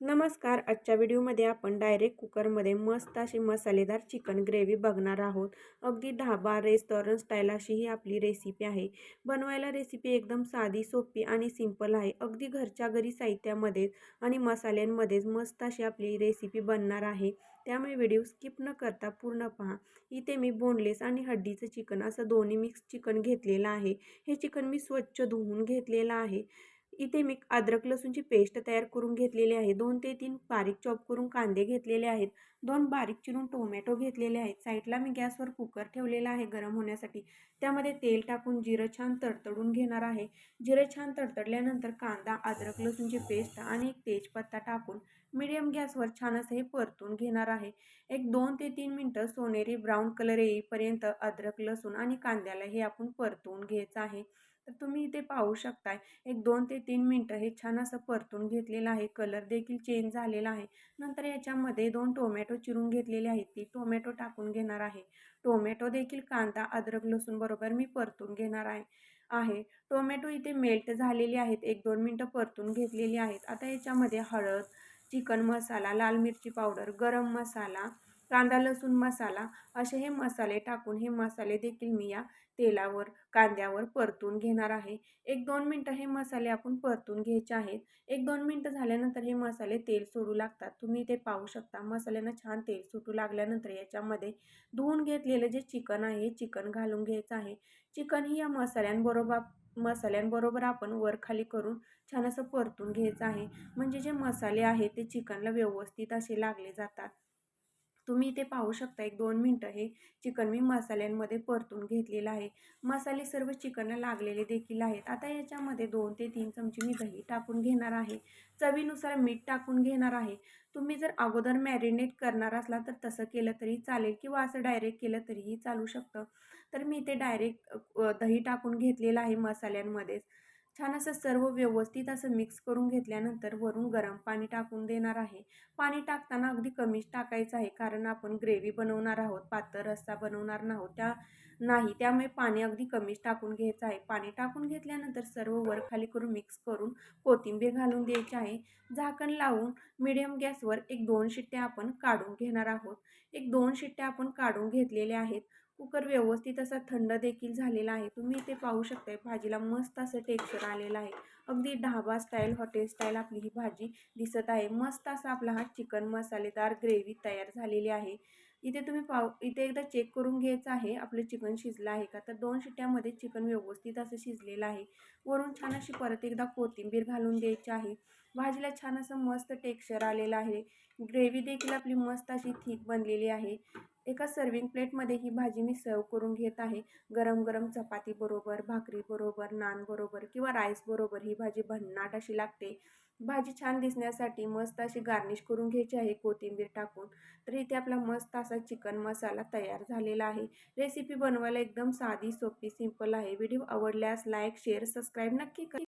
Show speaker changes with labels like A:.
A: नमस्कार. आजच्या व्हिडिओमध्ये आपण डायरेक्ट कुकरमध्ये मस्त अशी मसालेदार चिकन ग्रेव्ही बघणार आहोत. अगदी ढाबा रेस्टॉरंट स्टाईल अशी ही आपली रेसिपी आहे. बनवायला रेसिपी एकदम साधी सोपी आणि सिंपल आहे. अगदी घरच्या घरी साहित्यामध्येच आणि मसाल्यांमध्येच मस्त अशी आपली रेसिपी बनणार आहे. त्यामुळे व्हिडिओ स्किप न करता पूर्ण पहा. इथे मी बोनलेस आणि हड्डीचं चिकन असं दोन्ही मिक्स चिकन घेतलेलं आहे. हे चिकन मी स्वच्छ धुवून घेतलेलं आहे. इथे मी अद्रक लसूणची पेस्ट तयार करून घेतलेली आहे. दोन ते तीन बारीक चॉप करून कांदे घेतलेले आहेत. दोन बारीक चिरून टोमॅटो घेतलेले आहेत. साईडला मी गॅसवर कुकर ठेवलेला आहे गरम होण्यासाठी. त्यामध्ये तेल टाकून जिरं छान तडतडून घेणार आहे. जिरं छान तडतडल्यानंतर कांदा अद्रक लसूणची पेस्ट आणि एक तेजपत्ता टाकून मीडियम गॅसवर छान असं हे परतून घेणार आहे. एक दोन ते तीन मिनटं सोनेरी ब्राऊन कलर येईपर्यंत अद्रक लसूण आणि कांद्याला हे आपण परतून घ्यायचं आहे. तर तुम्ही इथे पाहू शकताय. एक दोन ते तीन मिनटं हे छान असं परतून घेतलेलं आहे. कलर देखील चेंज झालेला आहे. नंतर याच्यामध्ये दोन टोमॅटो चिरून घेतलेले आहेत. ती टोमॅटो टाकून घेणार आहे. टोमॅटो देखील कांदा अद्रक लसूण बरोबर मी परतून घेणार आहे. आहे. टोमॅटो इथे मेल्ट झालेले आहेत. एक दोन मिनटं परतून घेतलेली आहेत. आता याच्यामध्ये हळद चिकन मसाला लाल मिरची पावडर गरम मसाला कांदा लसूण मसाला असे हे मसाले टाकून हे मसाले देखील मी या तेलावर कांद्यावर परतून घेणार आहे. एक दोन मिनटं हे मसाले आपण परतून घ्यायचे आहेत. एक दोन मिनटं झाल्यानंतर हे मसाले तेल सोडू लागतात. तुम्ही ते पाहू शकता. मसाल्यांना छान तेल सुटू लागल्यानंतर याच्यामध्ये धुवून घेतलेलं जे चिकन आहे चिकन घालून घ्यायचं आहे. चिकन ही या मसाल्यांबरोबर मसाल्यांबरोबर आपण वर खाली करून छान असं परतून घ्यायचं आहे. म्हणजे जे मसाले आहेत ते चिकनला व्यवस्थित असे लागले जातात. तुम्ही इथे पाहू शकता. एक दोन मिनटं हे चिकन मी मसाल्यांमध्ये परतून घेतलेलं आहे. मसाले सर्व चिकनला लागलेले देखील आहेत. आता याच्यामध्ये दोन ते तीन चमचे मी दही टाकून घेणार आहे. चवीनुसार मीठ टाकून घेणार आहे. तुम्ही जर अगोदर मॅरिनेट करणार असला तर तसं केलं तरी चालेल किंवा असं डायरेक्ट केलं तरीही चालू शकतं. तर मी इथे डायरेक्ट दही टाकून घेतलेलं आहे मसाल्यांमध्येच. छान असं सर्व व्यवस्थित असं मिक्स करून घेतल्यानंतर वरून गरम पाणी टाकून देणार आहे. पाणी टाकताना अगदी कमीच टाकायचं आहे कारण आपण ग्रेव्ही बनवणार आहोत पातळ रस्सा बनवणार नाहोत त्या नाही. त्यामुळे पाणी अगदी कमीच टाकून घ्यायचं आहे. पाणी टाकून घेतल्यानंतर सर्व वर खाली करून मिक्स करून कोथिंबीर घालून द्यायची आहे. झाकण लावून मिडियम गॅसवर एक दोन शिट्ट्या आपण काढून घेणार आहोत. एक दोन शिट्ट्या आपण काढून घेतलेल्या आहेत. कुकर व्यवस्थित असा थंड देखील झालेला आहे. तुम्ही इथे पाहू शकताय भाजीला मस्त असं टेक्स्चर आलेलं आहे. अगदी ढाबा स्टाईल हॉटेल स्टाईल आपली ही भाजी दिसत आहे. मस्त असा आपला हा चिकन मसालेदार ग्रेव्ही तयार झालेली आहे. इथे तुम्ही पाव इथे एकदा चेक करून घ्यायचं आहे आपलं चिकन शिजलं आहे का? तर दोन शिट्ट्यामध्ये चिकन व्यवस्थित असं शिजलेलं आहे. वरून छान अशी परत एकदा कोथिंबीर घालून द्यायची आहे. भाजीला छान असं मस्त टेक्स्चर आलेलं आहे. ग्रेव्ही देखील आपली मस्त अशी थिक बनलेली आहे. एका सर्विंग प्लेटमध्ये ही भाजी मी सर्व करून घेत आहे. गरम गरम चपाती बरोबर भाकरी बरोबर नान बरोबर किंवा राईस बरोबर ही भाजी भन्नाट अशी लागते. भाजी छान दिसण्यासाठी मस्त अशी गार्निश करून घ्यायची आहे कोथिंबीर टाकून. तर इथे आपला मस्त असा चिकन मसाला तयार झालेला आहे. रेसिपी बनवायला एकदम साधी सोपी सिंपल आहे. व्हिडिओ आवडल्यास लाईक शेअर सबस्क्राईब नक्की करा.